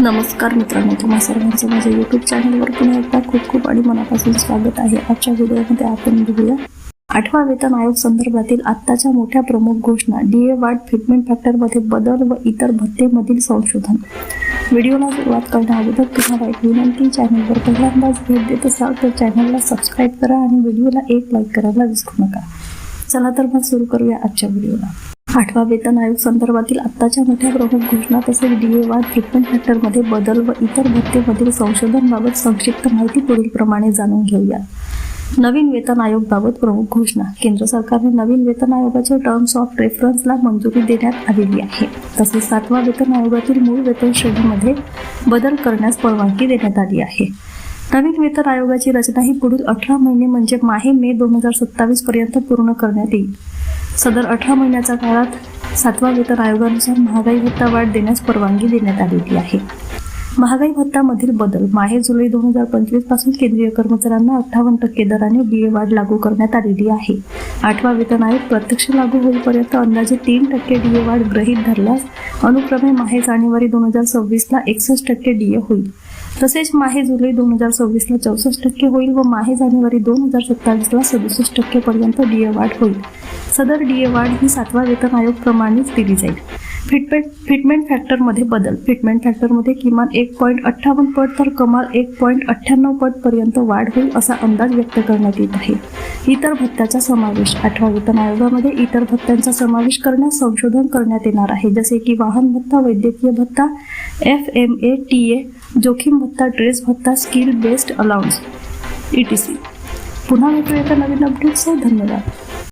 नमस्कार मित्रांनो तुम्हा सर्वांचं माझ्या यूट्यूब चॅनलवर पुन्हा एकदा खूप खूप आणि मनापासून स्वागत आहे. आजच्या व्हिडिओमध्ये आपण बघूया आठवा वेतन आयोग संदर्भातील आत्ताच्या मोठ्या प्रमुख घोषणा डीए वाढ फिटमेंट फॅक्टरमध्ये बदल व इतर भत्तेमधील संशोधन. व्हिडिओला सुरुवात करण्या अगोदर तुम्हाला एक विनंती चॅनलवर पहिल्यांदाच भेट देत असाल तर चॅनलला सबस्क्राईब करा आणि व्हिडिओला एक लाईक करायला विसरू नका. चला तर मग सुरू करूया आजच्या व्हिडिओला. आठवा वेतन आयोग संदर्भातील आत्ताच्या मोठ्या प्रमुख घोषणा तसेच डी ए वाय ट्रीटमेंट फॅक्टरमध्ये बदल व इतर भत्तेमधील संशोधनबाबत संक्षिप्त माहिती पुढीलप्रमाणे जाणून घेऊया. नवीन वेतन आयोगबाबत प्रमुख घोषणा. केंद्र सरकारने नवीन वेतन आयोगाच्या टर्म्स ऑफ रेफरन्सला मंजुरी देण्यात आलेली आहे. तसेच सातवा वेतन आयोगातील मूळ वेतन श्रेणीमध्ये बदल करण्यास परवानगी देण्यात आली आहे. नवीन वेतन आयोगाची रचना ही पुढील अठरा महिने म्हणजे माहे मे दोन हजार सत्तावीस पर्यंत पूर्ण करण्यात येईल. सदर अठरा महिन्याच्या काळात सातवा वेतन आयोगानुसार महागाई भत्ता वाढ देण्यास परवानगी देण्यात आलेली आहे. महागाई भत्तामधील बदल माहे जुलै दोन हजार पंचवीसपासून केंद्रीय कर्मचाऱ्यांना अठ्ठावन्न टक्के दराने डीए वाढ लागू करण्यात आलेली आहे. आठवा वेतन आयोग प्रत्यक्ष लागू होईपर्यंत अंदाजे तीन टक्के डीए वाढ गृहीत धरल्यास अनुक्रमे माहे जानेवारी दोन हजार सव्वीसला एकसष्ट टक्के डीए होईल. तसेच माहे जुलै दोन हजार सव्वीसला चौसष्ट टक्के होईल व माहे जानेवारी दोन हजार सत्तावीसला सदुसष्ट टक्केपर्यंत डीए वाढ होईल. सदर डीए वाढ ही सातवा वेतन आयोग प्रमाणेच दिली जाईल. फिटमेंट फिटमेंट फॅक्टरमध्ये बदल. फिटमेंट फॅक्टरमध्ये किमान एक पॉईंट अठ्ठावन्न पट तर कमाल एक पॉईंट अठ्ठ्याण्णव पट पर्यंत वाढ होईल असा अंदाज व्यक्त करण्यात येत आहे. इतर भत्त्याचा समावेश. आठवा वेतन आयोगामध्ये इतर भत्त्यांचा समावेश करण्यास संशोधन करण्यात येणार आहे. जसे की वाहन भत्ता वैद्यकीय भत्ता F M A T A जोखीम भत्ता ड्रेस भत्ता skill based allowance E T C पुन्हा भेटूया एका नवीन अपडेटसह धन्यवाद.